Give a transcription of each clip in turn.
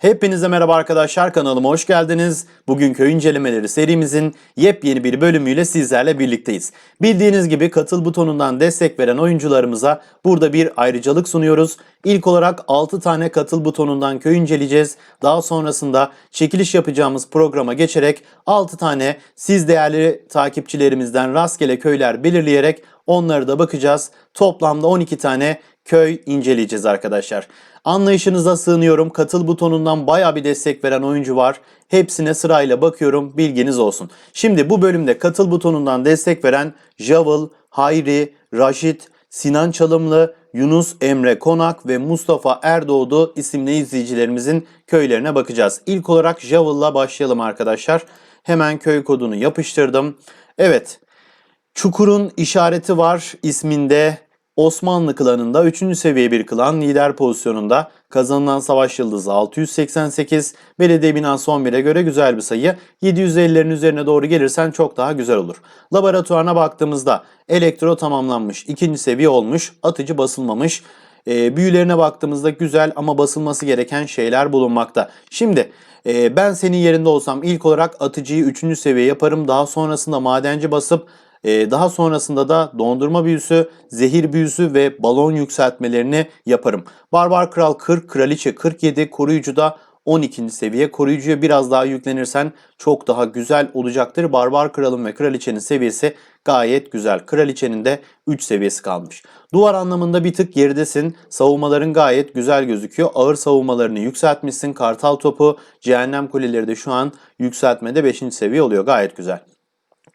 Hepinize merhaba arkadaşlar kanalıma hoş geldiniz. Bugün köy incelemeleri serimizin yepyeni bir bölümüyle sizlerle birlikteyiz. Bildiğiniz gibi katıl butonundan destek veren oyuncularımıza burada bir ayrıcalık sunuyoruz. İlk olarak 6 tane katıl butonundan köy inceleyeceğiz. Daha sonrasında çekiliş yapacağımız programa geçerek 6 tane siz değerli takipçilerimizden rastgele köyler belirleyerek onları da bakacağız. Toplamda 12 tane köy inceleyeceğiz arkadaşlar. Anlayışınıza sığınıyorum. Katıl butonundan baya bir destek veren oyuncu var. Hepsine sırayla bakıyorum. Bilginiz olsun. Şimdi bu bölümde katıl butonundan destek veren Javel, Hayri, Raşit, Sinan Çalımlı, Yunus Emre Konak ve Mustafa Erdoğdu isimli izleyicilerimizin köylerine bakacağız. İlk olarak Javel'la başlayalım arkadaşlar. Hemen köy kodunu yapıştırdım. Evet. Çukur'un işareti var isminde Osmanlı klanında 3. seviye bir klan lider pozisyonunda kazanılan savaş yıldızı 688 belediye binası 11'e göre güzel bir sayı 750'lerin üzerine doğru gelirsen çok daha güzel olur. Laboratuvarına baktığımızda elektro tamamlanmış ikinci seviye olmuş atıcı basılmamış e, büyülerine baktığımızda güzel ama basılması gereken şeyler bulunmakta. Şimdi e, ben senin yerinde olsam ilk olarak atıcıyı 3. seviye yaparım daha sonrasında madenci basıp ee, daha sonrasında da dondurma büyüsü, zehir büyüsü ve balon yükseltmelerini yaparım. Barbar Kral 40, Kraliçe 47, Koruyucu da 12. seviye. Koruyucuya biraz daha yüklenirsen çok daha güzel olacaktır. Barbar Kral'ın ve Kraliçenin seviyesi gayet güzel. Kraliçenin de 3 seviyesi kalmış. Duvar anlamında bir tık geridesin. Savunmaların gayet güzel gözüküyor. Ağır savunmalarını yükseltmişsin. Kartal topu, cehennem kuleleri de şu an yükseltmede 5. seviye oluyor. Gayet güzel.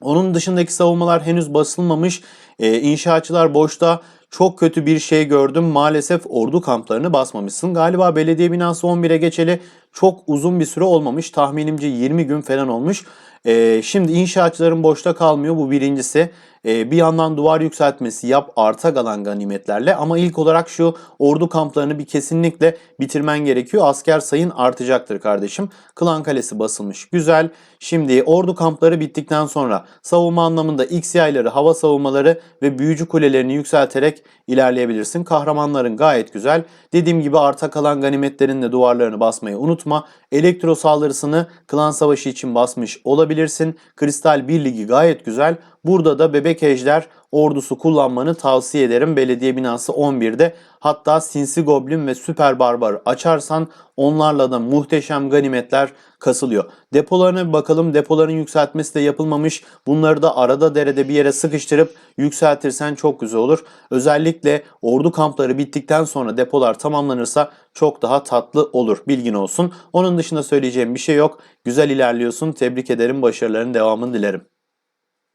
Onun dışındaki savunmalar henüz basılmamış. Ee, inşaatçılar boşta çok kötü bir şey gördüm. Maalesef ordu kamplarını basmamışsın. Galiba belediye binası 11'e geçeli çok uzun bir süre olmamış. Tahminimce 20 gün falan olmuş. Ee, şimdi inşaatçıların boşta kalmıyor bu birincisi. Ee, bir yandan duvar yükseltmesi yap arta kalan ganimetlerle ama ilk olarak şu ordu kamplarını bir kesinlikle bitirmen gerekiyor. Asker sayın artacaktır kardeşim. Klan Kalesi basılmış. Güzel. Şimdi ordu kampları bittikten sonra savunma anlamında X yayları, hava savunmaları ve büyücü kulelerini yükselterek ilerleyebilirsin. Kahramanların gayet güzel. Dediğim gibi arta kalan ganimetlerin de duvarlarını basmayı unutma. Elektro saldırısını klan savaşı için basmış olabilirsin. Kristal 1 ligi gayet güzel. Burada da bebek ejder ordusu kullanmanı tavsiye ederim. Belediye binası 11'de. Hatta sinsi goblin ve süper barbar açarsan onlarla da muhteşem ganimetler kasılıyor. Depolarına bir bakalım. Depoların yükseltmesi de yapılmamış. Bunları da arada derede bir yere sıkıştırıp yükseltirsen çok güzel olur. Özellikle ordu kampları bittikten sonra depolar tamamlanırsa çok daha tatlı olur. Bilgin olsun. Onun dışında söyleyeceğim bir şey yok. Güzel ilerliyorsun. Tebrik ederim. Başarıların devamını dilerim.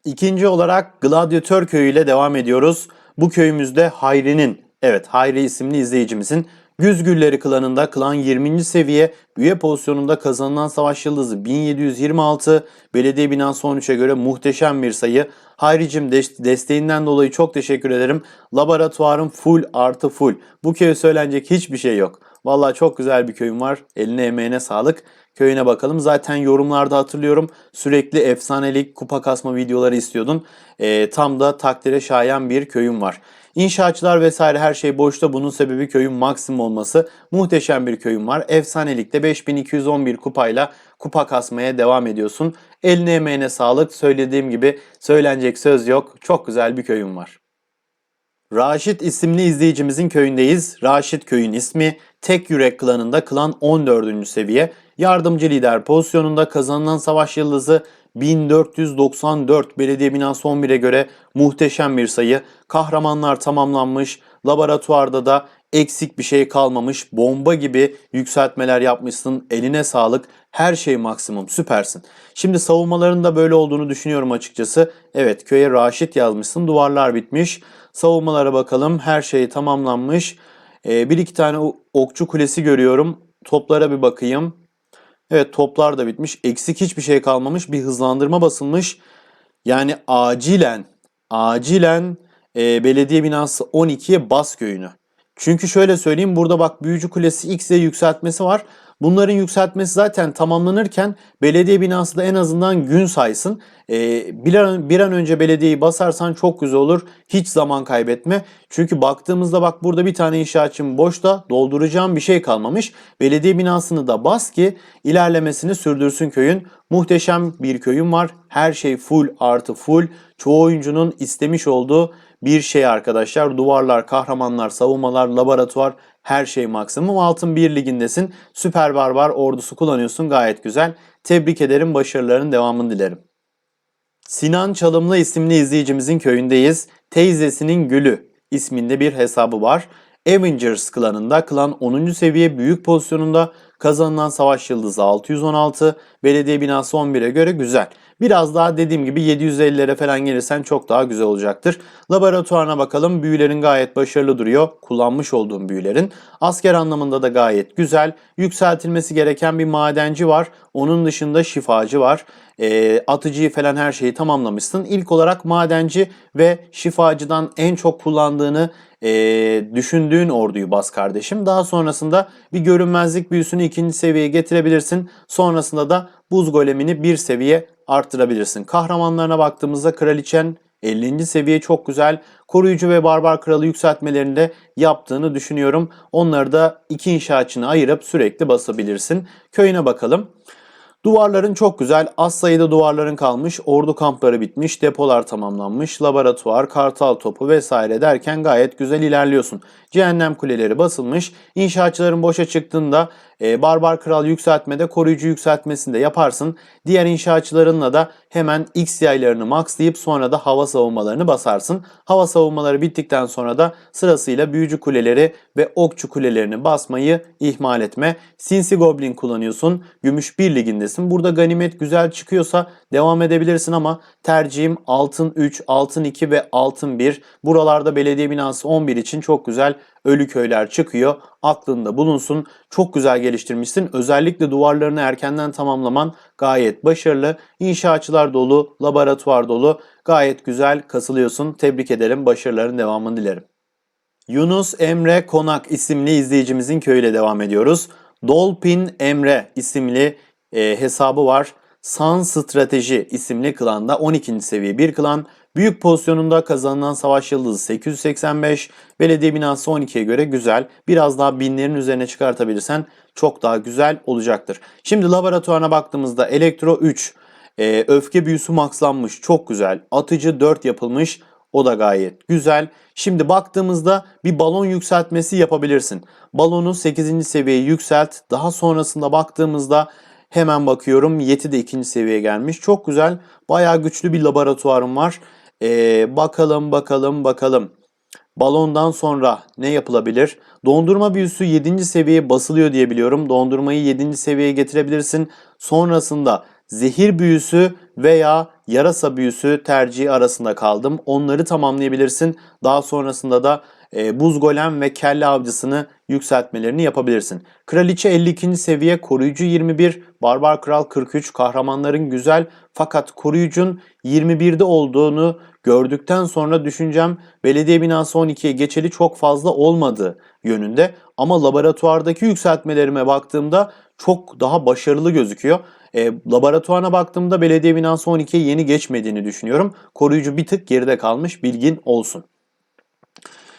İkinci olarak Gladyatör Köyü ile devam ediyoruz. Bu köyümüzde Hayri'nin, evet Hayri isimli izleyicimizin Güz Gülleri klanında klan 20. seviye üye pozisyonunda kazanılan savaş yıldızı 1726 belediye binası 13'e göre muhteşem bir sayı. Hayricim desteğinden dolayı çok teşekkür ederim. Laboratuvarım full artı full. Bu köye söylenecek hiçbir şey yok. Vallahi çok güzel bir köyüm var. Eline emeğine sağlık. Köyüne bakalım. Zaten yorumlarda hatırlıyorum sürekli efsanelik kupa kasma videoları istiyordun. E, tam da takdire şayan bir köyüm var. İnşaatçılar vesaire her şey boşta. Bunun sebebi köyün maksimum olması. Muhteşem bir köyüm var. Efsanelikte 5211 kupayla kupa kasmaya devam ediyorsun. Eline emeğine sağlık. Söylediğim gibi söylenecek söz yok. Çok güzel bir köyüm var. Raşit isimli izleyicimizin köyündeyiz. Raşit köyün ismi. Tek Yürek klanında klan 14. seviye. Yardımcı lider pozisyonunda kazanılan savaş yıldızı 1494 belediye binası 11'e göre muhteşem bir sayı. Kahramanlar tamamlanmış. Laboratuvarda da eksik bir şey kalmamış. Bomba gibi yükseltmeler yapmışsın. Eline sağlık. Her şey maksimum. Süpersin. Şimdi savunmaların da böyle olduğunu düşünüyorum açıkçası. Evet köye Raşit yazmışsın. Duvarlar bitmiş. Savunmalara bakalım. Her şey tamamlanmış. Ee, bir iki tane okçu kulesi görüyorum. Toplara bir bakayım. Evet toplar da bitmiş. Eksik hiçbir şey kalmamış. Bir hızlandırma basılmış. Yani acilen acilen e, belediye binası 12'ye bas köyünü. Çünkü şöyle söyleyeyim burada bak büyücü kulesi X'e yükseltmesi var. Bunların yükseltmesi zaten tamamlanırken belediye binası da en azından gün saysın. Ee, bir, an, bir an önce belediyeyi basarsan çok güzel olur. Hiç zaman kaybetme. Çünkü baktığımızda bak burada bir tane inşaatçım boşta dolduracağım bir şey kalmamış. Belediye binasını da bas ki ilerlemesini sürdürsün köyün. Muhteşem bir köyüm var. Her şey full artı full. Çoğu oyuncunun istemiş olduğu bir şey arkadaşlar. Duvarlar, kahramanlar, savunmalar, laboratuvar her şey maksimum. Altın 1 ligindesin. Süper barbar ordusu kullanıyorsun. Gayet güzel. Tebrik ederim. Başarıların devamını dilerim. Sinan Çalımlı isimli izleyicimizin köyündeyiz. Teyzesinin Gülü isminde bir hesabı var. Avengers klanında klan 10. seviye büyük pozisyonunda kazanılan savaş yıldızı 616, belediye binası 11'e göre güzel. Biraz daha dediğim gibi 750'lere falan gelirsen çok daha güzel olacaktır. Laboratuvarına bakalım. Büyülerin gayet başarılı duruyor. Kullanmış olduğum büyülerin. Asker anlamında da gayet güzel. Yükseltilmesi gereken bir madenci var. Onun dışında şifacı var. E, atıcıyı falan her şeyi tamamlamışsın. İlk olarak madenci ve şifacıdan en çok kullandığını e, düşündüğün orduyu bas kardeşim. Daha sonrasında bir görünmezlik büyüsünü ikinci seviyeye getirebilirsin. Sonrasında da buz golemini bir seviye arttırabilirsin. Kahramanlarına baktığımızda kraliçen 50. seviye çok güzel. Koruyucu ve barbar kralı yükseltmelerinde yaptığını düşünüyorum. Onları da iki inşaatçını ayırıp sürekli basabilirsin. Köyüne bakalım. Duvarların çok güzel. Az sayıda duvarların kalmış. Ordu kampları bitmiş. Depolar tamamlanmış. Laboratuvar, kartal topu vesaire derken gayet güzel ilerliyorsun. Cehennem kuleleri basılmış. İnşaatçıların boşa çıktığında e, Barbar Kral yükseltmede koruyucu yükseltmesini de yaparsın. Diğer inşaatçılarınla da hemen X yaylarını maxlayıp sonra da hava savunmalarını basarsın. Hava savunmaları bittikten sonra da sırasıyla büyücü kuleleri ve okçu kulelerini basmayı ihmal etme. Sinsi Goblin kullanıyorsun. Gümüş 1 ligindesin. Burada ganimet güzel çıkıyorsa devam edebilirsin ama tercihim altın 3, altın 2 ve altın 1. Buralarda belediye binası 11 için çok güzel ölü köyler çıkıyor. Aklında bulunsun. Çok güzel geliştirmişsin. Özellikle duvarlarını erkenden tamamlaman gayet başarılı. İnşaatçılar dolu, laboratuvar dolu. Gayet güzel kasılıyorsun. Tebrik ederim. Başarıların devamını dilerim. Yunus Emre Konak isimli izleyicimizin köyüyle devam ediyoruz. Dolpin Emre isimli e, hesabı var. San Strateji isimli klanda 12. seviye bir klan. Büyük pozisyonunda kazanılan savaş yıldızı 885. Belediye binası 12'ye göre güzel. Biraz daha binlerin üzerine çıkartabilirsen çok daha güzel olacaktır. Şimdi laboratuvarına baktığımızda elektro 3. E, öfke büyüsü maxlanmış. Çok güzel. Atıcı 4 yapılmış. O da gayet güzel. Şimdi baktığımızda bir balon yükseltmesi yapabilirsin. Balonu 8. seviyeye yükselt. Daha sonrasında baktığımızda hemen bakıyorum Yeti de 2. seviyeye gelmiş. Çok güzel. Bayağı güçlü bir laboratuvarım var. Ee, bakalım bakalım bakalım. Balondan sonra ne yapılabilir? Dondurma büyüsü 7. seviyeye basılıyor diye biliyorum. Dondurmayı 7. seviyeye getirebilirsin. Sonrasında zehir büyüsü veya yarasa büyüsü tercihi arasında kaldım. Onları tamamlayabilirsin. Daha sonrasında da e, buz golem ve kelle avcısını yükseltmelerini yapabilirsin. Kraliçe 52. seviye, koruyucu 21, barbar kral 43, kahramanların güzel fakat koruyucun 21'de olduğunu gördükten sonra düşüncem belediye binası 12'ye geçeli çok fazla olmadığı yönünde. Ama laboratuvardaki yükseltmelerime baktığımda çok daha başarılı gözüküyor. E, laboratuvarına baktığımda belediye binası 12'ye yeni geçmediğini düşünüyorum. Koruyucu bir tık geride kalmış bilgin olsun.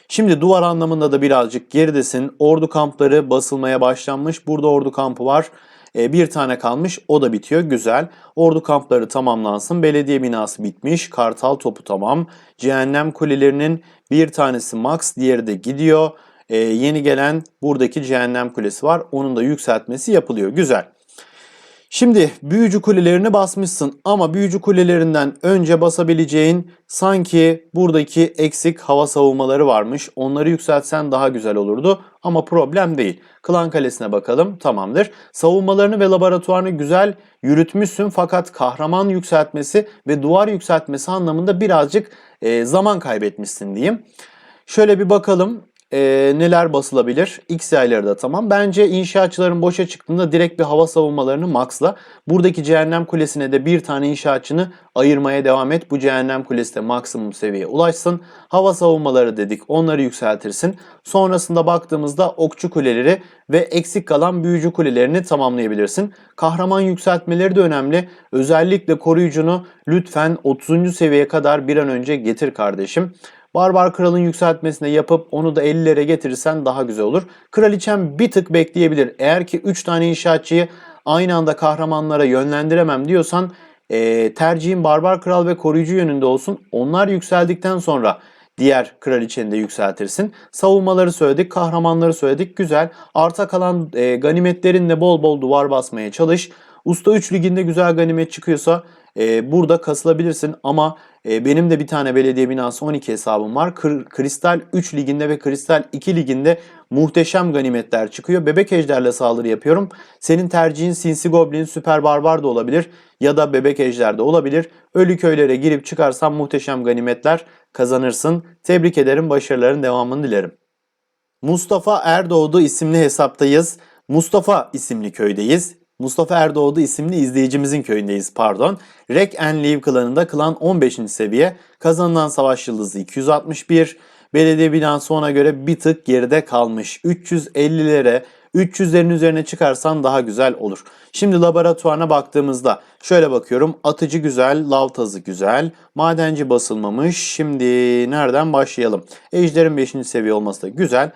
Şimdi duvar anlamında da birazcık geridesin. Ordu kampları basılmaya başlanmış. Burada ordu kampı var. E, bir tane kalmış. O da bitiyor. Güzel. Ordu kampları tamamlansın. Belediye binası bitmiş. Kartal topu tamam. Cehennem kulelerinin bir tanesi max. Diğeri de gidiyor. E, yeni gelen buradaki cehennem kulesi var. Onun da yükseltmesi yapılıyor. Güzel. Şimdi büyücü kulelerini basmışsın ama büyücü kulelerinden önce basabileceğin sanki buradaki eksik hava savunmaları varmış. Onları yükseltsen daha güzel olurdu ama problem değil. Klan Kalesi'ne bakalım tamamdır. Savunmalarını ve laboratuvarını güzel yürütmüşsün fakat kahraman yükseltmesi ve duvar yükseltmesi anlamında birazcık e, zaman kaybetmişsin diyeyim. Şöyle bir bakalım. E, neler basılabilir? X yayları da tamam. Bence inşaatçıların boşa çıktığında direkt bir hava savunmalarını maxla. Buradaki cehennem kulesine de bir tane inşaatçını ayırmaya devam et. Bu cehennem kulesi de maksimum seviyeye ulaşsın. Hava savunmaları dedik onları yükseltirsin. Sonrasında baktığımızda okçu kuleleri ve eksik kalan büyücü kulelerini tamamlayabilirsin. Kahraman yükseltmeleri de önemli. Özellikle koruyucunu lütfen 30. seviyeye kadar bir an önce getir kardeşim. Barbar Kral'ın yükseltmesine yapıp onu da 50'lere getirirsen daha güzel olur. Kraliçem bir tık bekleyebilir. Eğer ki 3 tane inşaatçıyı aynı anda kahramanlara yönlendiremem diyorsan e, tercihim Barbar Kral ve Koruyucu yönünde olsun. Onlar yükseldikten sonra diğer kraliçeni de yükseltirsin. Savunmaları söyledik, kahramanları söyledik. Güzel. Arta kalan e, ganimetlerinle bol bol duvar basmaya çalış. Usta 3 liginde güzel ganimet çıkıyorsa e, burada kasılabilirsin ama e, benim de bir tane belediye binası 12 hesabım var. Kır, Kristal 3 liginde ve Kristal 2 liginde muhteşem ganimetler çıkıyor. Bebek ejderle saldırı yapıyorum. Senin tercihin Sinsi Goblin, Süper Barbar da olabilir ya da Bebek Ejder de olabilir. Ölü köylere girip çıkarsan muhteşem ganimetler kazanırsın. Tebrik ederim, başarıların devamını dilerim. Mustafa Erdoğdu isimli hesaptayız. Mustafa isimli köydeyiz. Mustafa Erdoğdu isimli izleyicimizin köyündeyiz pardon. Rek and Leave klanında klan 15. seviye. Kazanılan savaş yıldızı 261. Belediye binası ona göre bir tık geride kalmış. 350'lere 300'lerin üzerine çıkarsan daha güzel olur. Şimdi laboratuvarına baktığımızda şöyle bakıyorum. Atıcı güzel, lav tazı güzel, madenci basılmamış. Şimdi nereden başlayalım? Ejderin 5. seviye olması da güzel.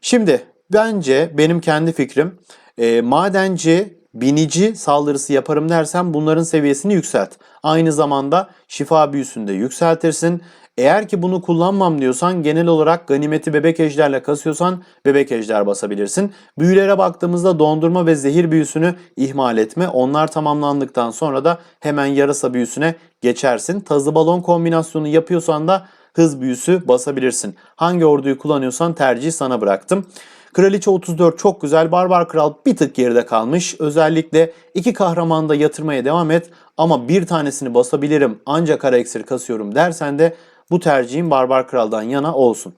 Şimdi bence benim kendi fikrim e, madenci binici saldırısı yaparım dersen bunların seviyesini yükselt. Aynı zamanda şifa büyüsünü de yükseltirsin. Eğer ki bunu kullanmam diyorsan genel olarak ganimeti bebek ejderle kasıyorsan bebek ejder basabilirsin. Büyülere baktığımızda dondurma ve zehir büyüsünü ihmal etme. Onlar tamamlandıktan sonra da hemen yarasa büyüsüne geçersin. Tazı balon kombinasyonu yapıyorsan da hız büyüsü basabilirsin. Hangi orduyu kullanıyorsan tercih sana bıraktım. Kraliçe 34 çok güzel. Barbar Kral bir tık geride kalmış. Özellikle iki kahramanı da yatırmaya devam et. Ama bir tanesini basabilirim ancak kara iksir kasıyorum dersen de bu tercihim Barbar Kral'dan yana olsun.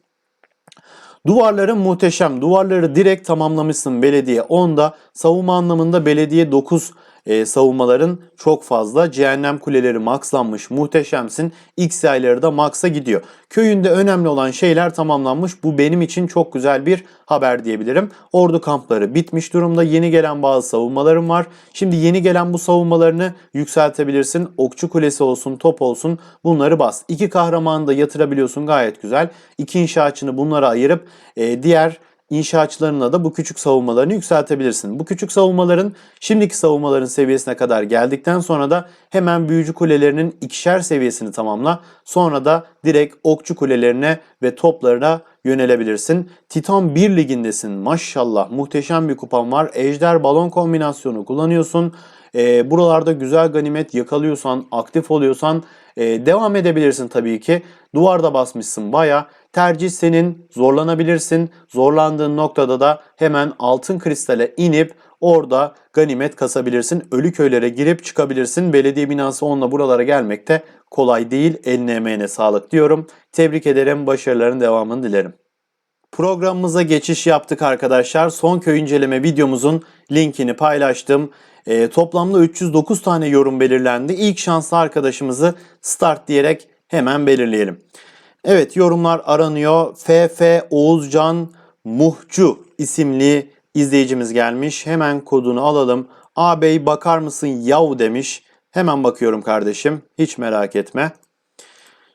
Duvarların muhteşem. Duvarları direkt tamamlamışsın belediye 10'da. Savunma anlamında belediye 9 e, savunmaların çok fazla. Cehennem kuleleri maxlanmış. Muhteşemsin. X yayları da max'a gidiyor. Köyünde önemli olan şeyler tamamlanmış. Bu benim için çok güzel bir haber diyebilirim. Ordu kampları bitmiş durumda. Yeni gelen bazı savunmalarım var. Şimdi yeni gelen bu savunmalarını yükseltebilirsin. Okçu kulesi olsun, top olsun bunları bas. İki kahramanı da yatırabiliyorsun gayet güzel. İki inşaatçını bunlara ayırıp e, diğer inşaatçılarına da bu küçük savunmalarını yükseltebilirsin. Bu küçük savunmaların şimdiki savunmaların seviyesine kadar geldikten sonra da hemen büyücü kulelerinin ikişer seviyesini tamamla. Sonra da direkt okçu kulelerine ve toplarına yönelebilirsin. Titan 1 ligindesin maşallah muhteşem bir kupan var. Ejder balon kombinasyonu kullanıyorsun. Ee, buralarda güzel ganimet yakalıyorsan, aktif oluyorsan e, devam edebilirsin tabii ki. Duvarda basmışsın baya. Tercih senin zorlanabilirsin. Zorlandığın noktada da hemen altın kristale inip orada ganimet kasabilirsin. Ölü köylere girip çıkabilirsin. Belediye binası onunla buralara gelmek de kolay değil. Eline emeğine sağlık diyorum. Tebrik ederim. Başarıların devamını dilerim. Programımıza geçiş yaptık arkadaşlar. Son köy inceleme videomuzun linkini paylaştım. E, toplamda 309 tane yorum belirlendi. İlk şanslı arkadaşımızı start diyerek hemen belirleyelim. Evet yorumlar aranıyor. FF Oğuzcan Muhcu isimli izleyicimiz gelmiş. Hemen kodunu alalım. Ağabey bakar mısın yav demiş. Hemen bakıyorum kardeşim. Hiç merak etme.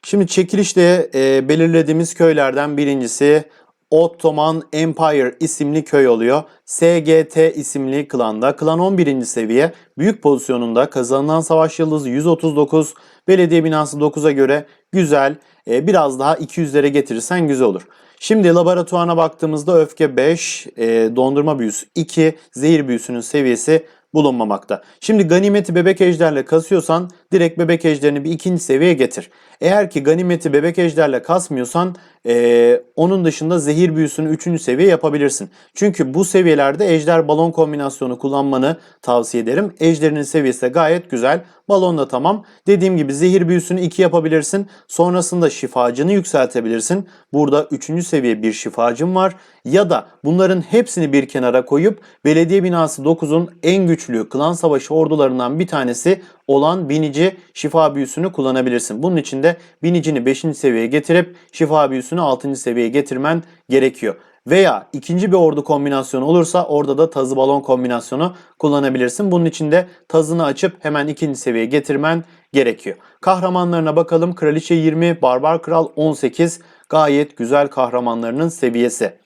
Şimdi çekilişte e, belirlediğimiz köylerden birincisi Ottoman Empire isimli köy oluyor. SGT isimli klanda. Klan 11. seviye. Büyük pozisyonunda kazanılan savaş yıldızı 139. Belediye binası 9'a göre güzel. Ee, biraz daha 200'lere getirirsen güzel olur. Şimdi laboratuvarına baktığımızda öfke 5, e, dondurma büyüsü 2, zehir büyüsünün seviyesi bulunmamakta. Şimdi ganimeti bebek ejderle kasıyorsan direkt bebek ejderini bir ikinci seviyeye getir. Eğer ki ganimeti bebek ejderle kasmıyorsan Ee, onun dışında zehir büyüsünü 3. seviye yapabilirsin. Çünkü bu seviyelerde ejder balon kombinasyonu kullanmanı tavsiye ederim. Ejderinin seviyesi de gayet güzel. Balon da tamam. Dediğim gibi zehir büyüsünü 2 yapabilirsin. Sonrasında şifacını yükseltebilirsin. Burada 3. seviye bir şifacın var. Ya da bunların hepsini bir kenara koyup belediye binası 9'un en güçlü klan savaşı ordularından bir tanesi olan binici şifa büyüsünü kullanabilirsin. Bunun için de binicini 5. seviyeye getirip şifa büyüsünü 6. seviyeye getirmen gerekiyor. Veya ikinci bir ordu kombinasyonu olursa orada da tazı balon kombinasyonu kullanabilirsin. Bunun için de tazını açıp hemen ikinci seviyeye getirmen gerekiyor. Kahramanlarına bakalım. Kraliçe 20, Barbar Kral 18 gayet güzel kahramanlarının seviyesi.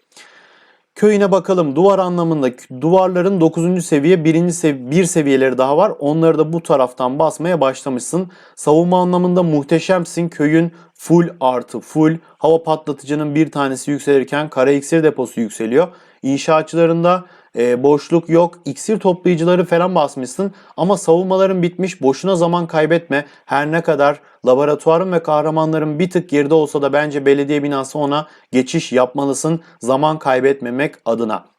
Köyüne bakalım. Duvar anlamında duvarların 9. seviye 1. Sev bir seviyeleri daha var. Onları da bu taraftan basmaya başlamışsın. Savunma anlamında muhteşemsin. Köyün full artı full. Hava patlatıcının bir tanesi yükselirken kara iksir deposu yükseliyor. İnşaatçılarında e, boşluk yok. İksir toplayıcıları falan basmışsın. Ama savunmaların bitmiş. Boşuna zaman kaybetme. Her ne kadar laboratuvarın ve kahramanların bir tık geride olsa da bence belediye binası ona geçiş yapmalısın. Zaman kaybetmemek adına.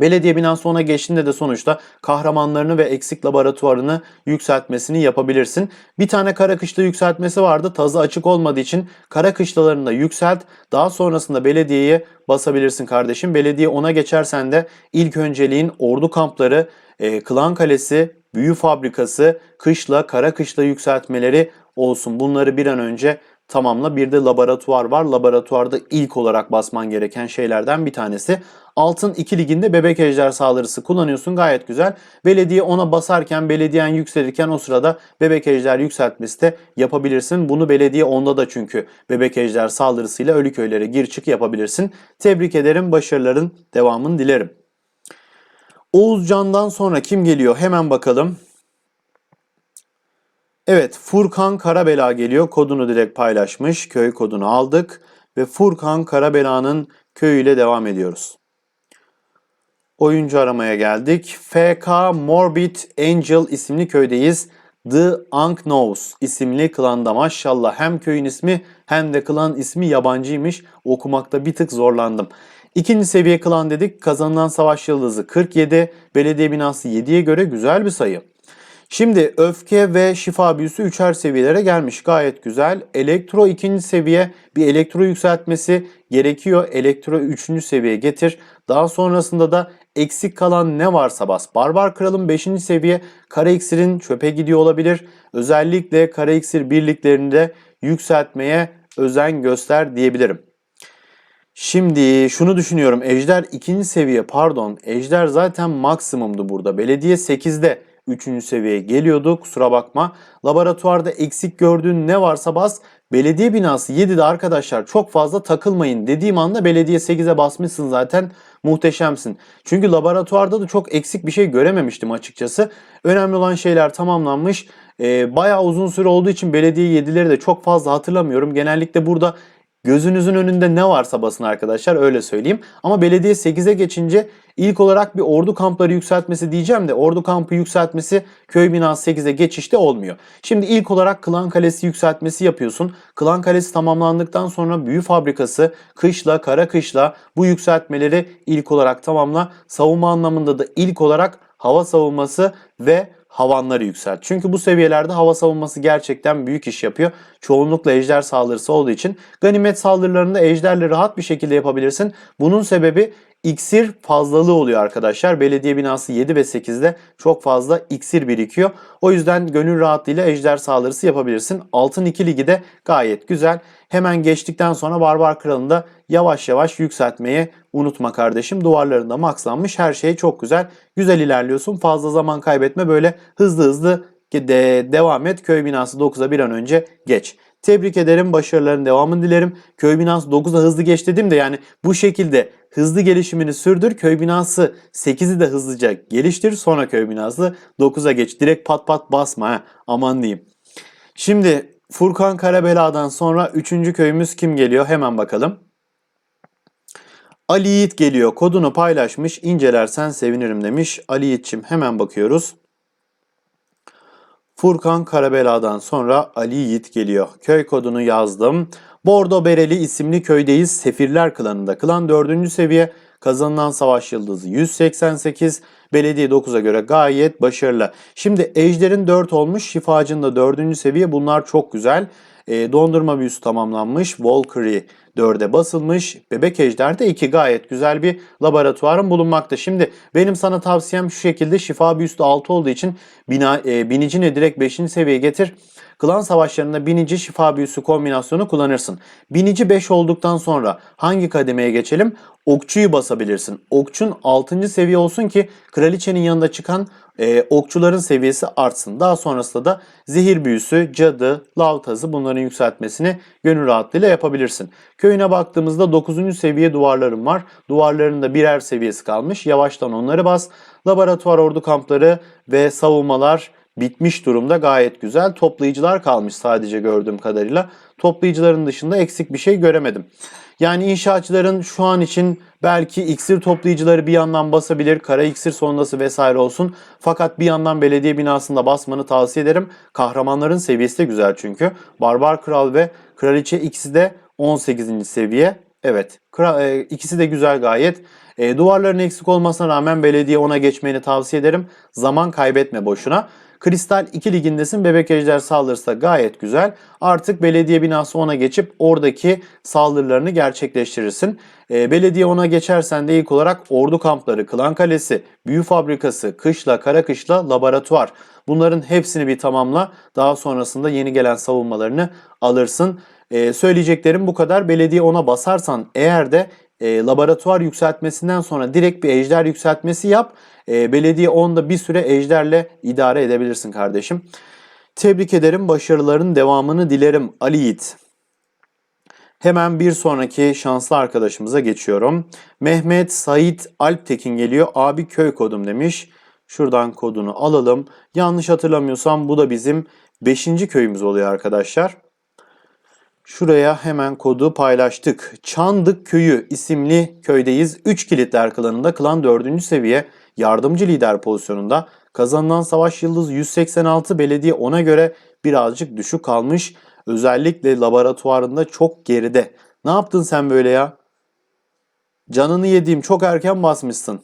Belediye binası ona geçtiğinde de sonuçta kahramanlarını ve eksik laboratuvarını yükseltmesini yapabilirsin. Bir tane kara kışla yükseltmesi vardı. Tazı açık olmadığı için kara kışlalarını da yükselt. Daha sonrasında belediyeye basabilirsin kardeşim. Belediye ona geçersen de ilk önceliğin ordu kampları, e, klan kalesi, büyü fabrikası, kışla, kara kışla yükseltmeleri olsun. Bunları bir an önce tamamla. Bir de laboratuvar var. Laboratuvarda ilk olarak basman gereken şeylerden bir tanesi. Altın 2 liginde bebek ejder saldırısı kullanıyorsun. Gayet güzel. Belediye ona basarken, belediyen yükselirken o sırada bebek ejder yükseltmesi de yapabilirsin. Bunu belediye onda da çünkü bebek ejder saldırısıyla ölü köylere gir çık yapabilirsin. Tebrik ederim. Başarıların devamını dilerim. Oğuzcan'dan sonra kim geliyor? Hemen bakalım. Evet Furkan Karabela geliyor. Kodunu direkt paylaşmış. Köy kodunu aldık. Ve Furkan Karabela'nın köyüyle devam ediyoruz. Oyuncu aramaya geldik. FK Morbid Angel isimli köydeyiz. The Unknows isimli klanda maşallah hem köyün ismi hem de klan ismi yabancıymış. Okumakta bir tık zorlandım. İkinci seviye klan dedik. Kazanılan savaş yıldızı 47. Belediye binası 7'ye göre güzel bir sayı. Şimdi öfke ve şifa büyüsü üçer seviyelere gelmiş. Gayet güzel. Elektro ikinci seviye bir elektro yükseltmesi gerekiyor. Elektro üçüncü seviye getir. Daha sonrasında da eksik kalan ne varsa bas. Barbar Kral'ın 5. seviye kara iksirin çöpe gidiyor olabilir. Özellikle kara iksir birliklerinde yükseltmeye özen göster diyebilirim. Şimdi şunu düşünüyorum. Ejder 2. seviye pardon. Ejder zaten maksimumdu burada. Belediye 8'de 3. seviyeye geliyordu. Kusura bakma. Laboratuvarda eksik gördüğün ne varsa bas. Belediye binası 7'de arkadaşlar çok fazla takılmayın dediğim anda belediye 8'e basmışsın zaten muhteşemsin. Çünkü laboratuvarda da çok eksik bir şey görememiştim açıkçası. Önemli olan şeyler tamamlanmış. Ee, bayağı uzun süre olduğu için belediye 7'leri de çok fazla hatırlamıyorum. Genellikle burada Gözünüzün önünde ne varsa basın arkadaşlar öyle söyleyeyim. Ama belediye 8'e geçince ilk olarak bir ordu kampları yükseltmesi diyeceğim de ordu kampı yükseltmesi köy binası 8'e geçişte olmuyor. Şimdi ilk olarak Klan Kalesi yükseltmesi yapıyorsun. Klan Kalesi tamamlandıktan sonra büyü fabrikası kışla kara kışla bu yükseltmeleri ilk olarak tamamla. Savunma anlamında da ilk olarak hava savunması ve havanları yükselt. Çünkü bu seviyelerde hava savunması gerçekten büyük iş yapıyor. Çoğunlukla ejder saldırısı olduğu için ganimet saldırılarında ejderle rahat bir şekilde yapabilirsin. Bunun sebebi iksir fazlalığı oluyor arkadaşlar. Belediye binası 7 ve 8'de çok fazla iksir birikiyor. O yüzden gönül rahatlığıyla ejder saldırısı yapabilirsin. Altın 2 ligi de gayet güzel. Hemen geçtikten sonra Barbar Kralı'nı da yavaş yavaş yükseltmeyi unutma kardeşim. Duvarlarında maxlanmış her şey çok güzel. Güzel ilerliyorsun. Fazla zaman kaybetme. Böyle hızlı hızlı de devam et. Köy binası 9'a bir an önce geç. Tebrik ederim. Başarıların devamını dilerim. Köy binası 9'a hızlı geç dedim de yani bu şekilde hızlı gelişimini sürdür. Köy binası 8'i de hızlıca geliştir. Sonra köy binası 9'a geç. Direkt pat pat basma. He. Aman diyeyim. Şimdi Furkan Karabela'dan sonra 3. köyümüz kim geliyor? Hemen bakalım. Ali Yiğit geliyor. Kodunu paylaşmış. İncelersen sevinirim demiş. Ali Yiğit'çim hemen bakıyoruz. Furkan Karabela'dan sonra Ali Yiğit geliyor. Köy kodunu yazdım. Bordo Bereli isimli köydeyiz. Sefirler klanında. Klan 4. seviye. Kazanılan savaş yıldızı 188. Belediye 9'a göre gayet başarılı. Şimdi Ejder'in 4 olmuş. Şifacın da 4. seviye. Bunlar çok güzel. E, dondurma büyüsü tamamlanmış. Valkyrie 4'e basılmış. Bebek Ejder'de 2 gayet güzel bir laboratuvarın bulunmakta. Şimdi benim sana tavsiyem şu şekilde şifa büyüsü de 6 olduğu için bina, e, binicini direkt 5. seviyeye getir. Klan savaşlarında binici şifa büyüsü kombinasyonu kullanırsın. Binici 5 olduktan sonra hangi kademeye geçelim? Okçuyu basabilirsin. Okçun 6. seviye olsun ki kraliçenin yanında çıkan e, okçuların seviyesi artsın. Daha sonrasında da zehir büyüsü, cadı, lav tazı bunların yükseltmesini gönül rahatlığıyla yapabilirsin. Köyüne baktığımızda 9. seviye duvarlarım var. Duvarların da birer seviyesi kalmış. Yavaştan onları bas. Laboratuvar ordu kampları ve savunmalar bitmiş durumda gayet güzel. Toplayıcılar kalmış sadece gördüğüm kadarıyla. Toplayıcıların dışında eksik bir şey göremedim. Yani inşaatçıların şu an için belki iksir toplayıcıları bir yandan basabilir, kara iksir sondası vesaire olsun. Fakat bir yandan belediye binasında basmanı tavsiye ederim. Kahramanların seviyesi de güzel çünkü. Barbar Kral ve Kraliçe ikisi de 18. seviye. Evet, e, ikisi de güzel gayet. E, duvarların eksik olmasına rağmen belediye ona geçmeni tavsiye ederim. Zaman kaybetme boşuna. Kristal 2 ligindesin. Bebek Ejder saldırısı da gayet güzel. Artık belediye binası ona geçip oradaki saldırılarını gerçekleştirirsin. E, belediye ona geçersen de ilk olarak ordu kampları, klan kalesi, büyü fabrikası, kışla, kara kışla, laboratuvar. Bunların hepsini bir tamamla. Daha sonrasında yeni gelen savunmalarını alırsın. E, söyleyeceklerim bu kadar. Belediye ona basarsan eğer de e, laboratuvar yükseltmesinden sonra direkt bir ejder yükseltmesi yap. E, belediye onda bir süre ejderle idare edebilirsin kardeşim. Tebrik ederim. Başarıların devamını dilerim Ali Yiğit. Hemen bir sonraki şanslı arkadaşımıza geçiyorum. Mehmet Sait Alptekin geliyor. Abi köy kodum demiş. Şuradan kodunu alalım. Yanlış hatırlamıyorsam bu da bizim 5. köyümüz oluyor arkadaşlar. Şuraya hemen kodu paylaştık. Çandık Köyü isimli köydeyiz. 3 kilitler klanında klan 4. seviye yardımcı lider pozisyonunda. Kazanılan savaş yıldızı 186 belediye ona göre birazcık düşük kalmış. Özellikle laboratuvarında çok geride. Ne yaptın sen böyle ya? Canını yediğim çok erken basmışsın.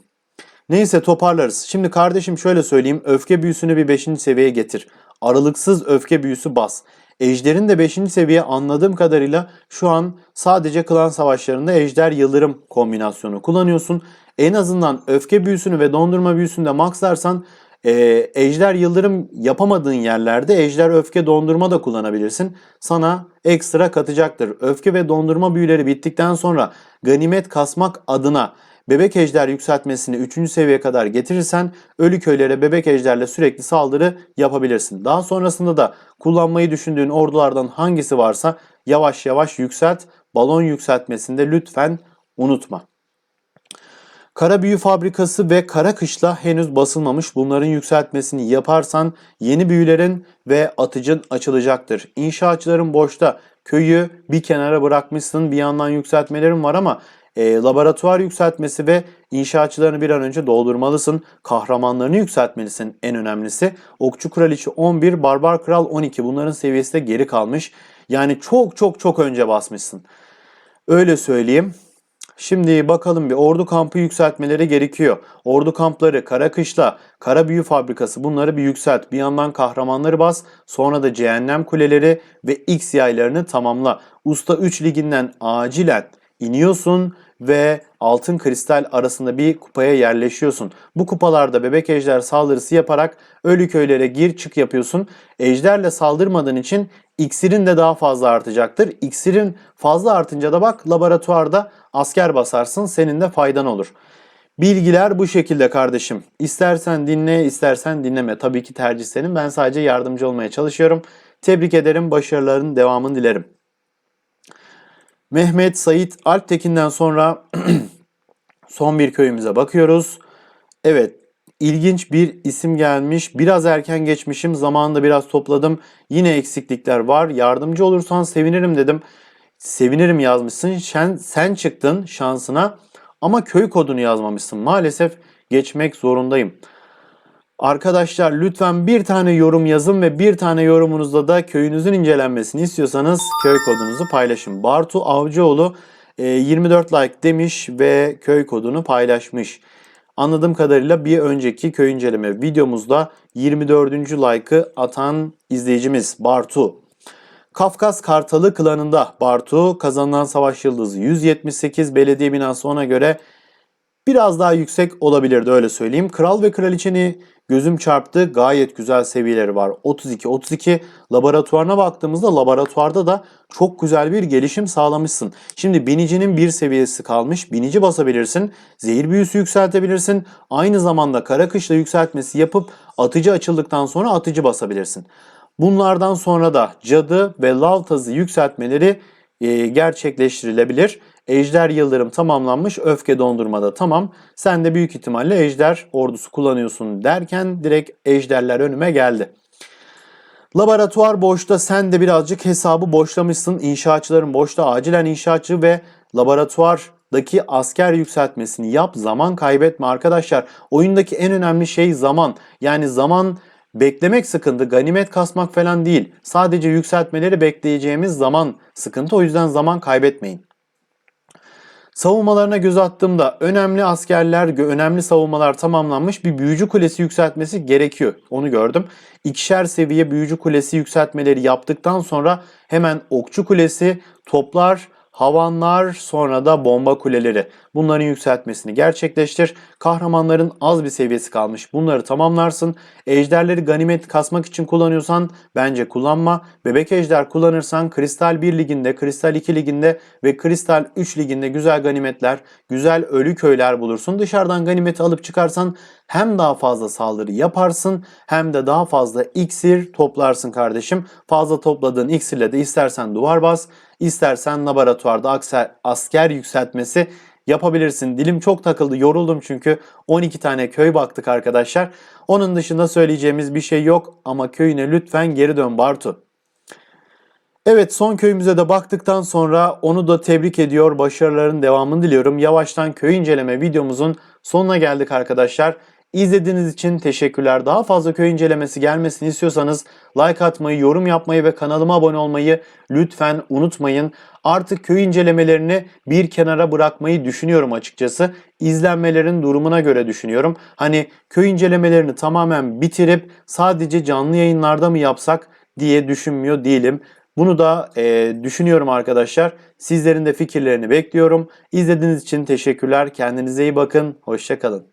Neyse toparlarız. Şimdi kardeşim şöyle söyleyeyim. Öfke büyüsünü bir 5. seviyeye getir. Aralıksız öfke büyüsü bas. Ejder'in de 5. seviye anladığım kadarıyla şu an sadece klan savaşlarında Ejder Yıldırım kombinasyonu kullanıyorsun. En azından öfke büyüsünü ve dondurma büyüsünü de maxlarsan e, Ejder Yıldırım yapamadığın yerlerde Ejder Öfke Dondurma da kullanabilirsin. Sana ekstra katacaktır. Öfke ve dondurma büyüleri bittikten sonra ganimet kasmak adına bebek ejder yükseltmesini 3. seviyeye kadar getirirsen ölü köylere bebek ejderle sürekli saldırı yapabilirsin. Daha sonrasında da kullanmayı düşündüğün ordulardan hangisi varsa yavaş yavaş yükselt. Balon yükseltmesinde lütfen unutma. Kara büyü fabrikası ve kara kışla henüz basılmamış. Bunların yükseltmesini yaparsan yeni büyülerin ve atıcın açılacaktır. İnşaatçıların boşta köyü bir kenara bırakmışsın. Bir yandan yükseltmelerin var ama e, laboratuvar yükseltmesi ve inşaatçılarını bir an önce doldurmalısın. Kahramanlarını yükseltmelisin en önemlisi. Okçu Kraliçe 11, Barbar Kral 12 bunların seviyesi de geri kalmış. Yani çok çok çok önce basmışsın. Öyle söyleyeyim. Şimdi bakalım bir ordu kampı yükseltmeleri gerekiyor. Ordu kampları, kara kışla, kara büyü fabrikası bunları bir yükselt. Bir yandan kahramanları bas. Sonra da cehennem kuleleri ve X yaylarını tamamla. Usta 3 liginden acilen iniyorsun ve altın kristal arasında bir kupaya yerleşiyorsun. Bu kupalarda bebek ejder saldırısı yaparak ölü köylere gir çık yapıyorsun. Ejderle saldırmadığın için iksirin de daha fazla artacaktır. İksirin fazla artınca da bak laboratuvarda asker basarsın senin de faydan olur. Bilgiler bu şekilde kardeşim. İstersen dinle, istersen dinleme. Tabii ki tercih senin. Ben sadece yardımcı olmaya çalışıyorum. Tebrik ederim. Başarıların devamını dilerim. Mehmet Sait Alptekin'den sonra son bir köyümüze bakıyoruz. Evet ilginç bir isim gelmiş. Biraz erken geçmişim. Zamanında biraz topladım. Yine eksiklikler var. Yardımcı olursan sevinirim dedim. Sevinirim yazmışsın. Sen, sen çıktın şansına ama köy kodunu yazmamışsın. Maalesef geçmek zorundayım. Arkadaşlar lütfen bir tane yorum yazın ve bir tane yorumunuzda da köyünüzün incelenmesini istiyorsanız köy kodunuzu paylaşın. Bartu Avcıoğlu e, 24 like demiş ve köy kodunu paylaşmış. Anladığım kadarıyla bir önceki köy inceleme videomuzda 24. like'ı atan izleyicimiz Bartu. Kafkas Kartalı klanında Bartu kazanılan savaş yıldızı 178 belediye binası ona göre biraz daha yüksek olabilirdi öyle söyleyeyim. Kral ve kraliçeni gözüm çarptı. Gayet güzel seviyeleri var. 32-32 laboratuvarına baktığımızda laboratuvarda da çok güzel bir gelişim sağlamışsın. Şimdi binicinin bir seviyesi kalmış. Binici basabilirsin. Zehir büyüsü yükseltebilirsin. Aynı zamanda kara kışla yükseltmesi yapıp atıcı açıldıktan sonra atıcı basabilirsin. Bunlardan sonra da cadı ve lav tazı yükseltmeleri gerçekleştirilebilir. Ejder Yıldırım tamamlanmış. Öfke dondurmada tamam. Sen de büyük ihtimalle ejder ordusu kullanıyorsun derken direkt ejderler önüme geldi. Laboratuvar boşta sen de birazcık hesabı boşlamışsın. İnşaatçıların boşta acilen inşaatçı ve laboratuvardaki asker yükseltmesini yap. Zaman kaybetme arkadaşlar. Oyundaki en önemli şey zaman. Yani zaman beklemek sıkıntı, ganimet kasmak falan değil. Sadece yükseltmeleri bekleyeceğimiz zaman sıkıntı. O yüzden zaman kaybetmeyin. Savunmalarına göz attığımda önemli askerler, önemli savunmalar tamamlanmış bir büyücü kulesi yükseltmesi gerekiyor. Onu gördüm. İkişer seviye büyücü kulesi yükseltmeleri yaptıktan sonra hemen okçu kulesi, toplar, havanlar sonra da bomba kuleleri. Bunların yükseltmesini gerçekleştir. Kahramanların az bir seviyesi kalmış. Bunları tamamlarsın. Ejderleri ganimet kasmak için kullanıyorsan bence kullanma. Bebek ejder kullanırsan Kristal 1 liginde, Kristal 2 liginde ve Kristal 3 liginde güzel ganimetler, güzel ölü köyler bulursun. Dışarıdan ganimeti alıp çıkarsan hem daha fazla saldırı yaparsın hem de daha fazla iksir toplarsın kardeşim. Fazla topladığın iksirle de istersen duvar bas, istersen laboratuvarda asker, yükseltmesi yapabilirsin. Dilim çok takıldı, yoruldum çünkü 12 tane köy baktık arkadaşlar. Onun dışında söyleyeceğimiz bir şey yok ama köyüne lütfen geri dön Bartu. Evet son köyümüze de baktıktan sonra onu da tebrik ediyor. Başarıların devamını diliyorum. Yavaştan köy inceleme videomuzun sonuna geldik arkadaşlar. İzlediğiniz için teşekkürler. Daha fazla köy incelemesi gelmesini istiyorsanız like atmayı, yorum yapmayı ve kanalıma abone olmayı lütfen unutmayın. Artık köy incelemelerini bir kenara bırakmayı düşünüyorum açıkçası. İzlenmelerin durumuna göre düşünüyorum. Hani köy incelemelerini tamamen bitirip sadece canlı yayınlarda mı yapsak diye düşünmüyor değilim. Bunu da e, düşünüyorum arkadaşlar. Sizlerin de fikirlerini bekliyorum. İzlediğiniz için teşekkürler. Kendinize iyi bakın. Hoşçakalın.